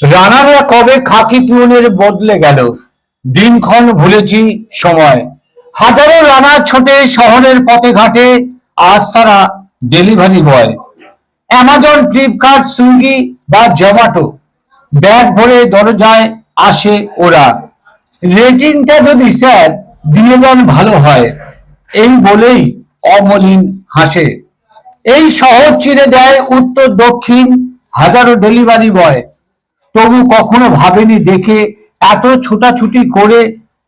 রানারা কবে খাকি পিউনের বদলে গেল? দিনক্ষণ ভুলেছি সময়। হাজারো রানা ছোটে শহরের পথে ঘাটে আজ তারা delivery boy. Amazon, Flipkart, Swiggy বা জোম্যাটো। ব্যাগ ভরে দরজায় আসে ওরা। রেটিংটা যদি স্যার দিয়ে দেন ভালো হয়, এই বলেই অমলিন হাসে। এই শহর চিরে দেয় উত্তর দক্ষিণ হাজারো ডেলিভারি বয়। তবু কখনো ভাবেনি দেখে এত ছোটাছুটি করে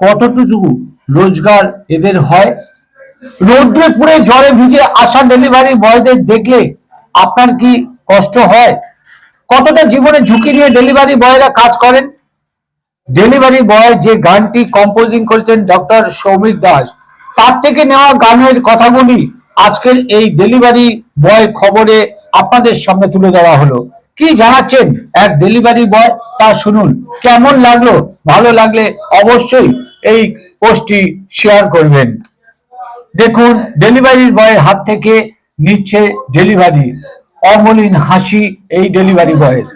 কতটুকু রোজগার এদের হয়? রৌদ্রে পুড়ে জ্বরে ভিজে আসা ডেলিভারি বয়দের দেখলে আপনার কি কষ্ট হয়? কতটা জীবনে ঝুঁকি নিয়ে ডেলিভারি বয়রা কাজ করেন? ডেলিভারি বয় যে গানটি কম্পোজিং করেছেন ডক্টর সৌমিক দাস, তার থেকে নেওয়া গানের কথাগুলি আজকের এই ডেলিভারি বয় খবরে আপনাদের সামনে তুলে দেওয়া হলো। কি জানাচ্ছেন? এক ডেলিভারি বয় তা শুনুন কেমন লাগল? ভালো লাগলে অবশ্যই এই পোস্টটি শেয়ার করবেন। দেখুন ডেলিভারি বয়ের হাত থেকে নিচ্ছে ডেলিভারি অমলিন হাসি এই ডেলিভারি বয়ের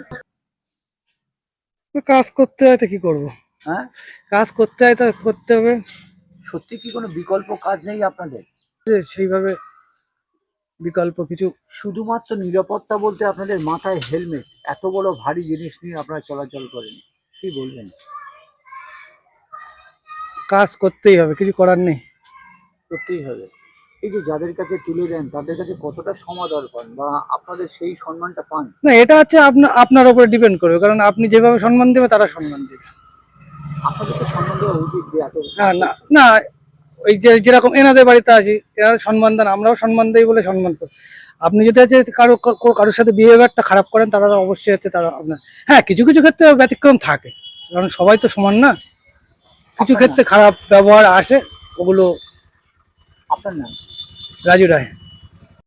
কাজ করতে হয় তো কি করব? হ্যাঁ? কাজ করতে হয় তো করতে হবে। সত্যি কি কোনো বিকল্প কাজ নেই আপনাদের? সেইভাবে বিকল্প কিছু। শুধুমাত্র নিরাপত্তা বলতে আপনাদের মাথায় হেলমেট এত বড় ভারী জিনিস নিয়ে আপনারা চলাচল করেন। কি বলবেন? কাজ করতেই হবে কিছু করার নেই। করতেই হবে। এই যে যাদের কাছে তুলে দেন তাদের কাছে কতটা সমাদর পান বা আপনাদের সেই সম্মানটা পান? না এটা হচ্ছে আপনার আপনার উপরে ডিপেন্ড করবে কারণ আপনি যেভাবে সম্মান দেবে তারা সম্মান দেবে। আপনাদের তো সম্মান দেওয়া উচিত যে এত না না ওই যে যেরকম এনাদের বাড়িতে আছি এনারা সম্মান দেন আমরাও সম্মান দেই বলে সম্মান করি। আপনি যদি আছে কারও কারো- কারোর সাথে বিহেভিয়ারটা খারাপ করেন তারা তো অবশ্যই হচ্ছে তারা আপনার হ্যাঁ কিছু কিছু ক্ষেত্রে ব্যতিক্রম থাকে। কারণ সবাই তো সমান না। কিছু ক্ষেত্রে খারাপ ব্যবহার আসে ওগুলো আপনার নাম? রাজু রায়।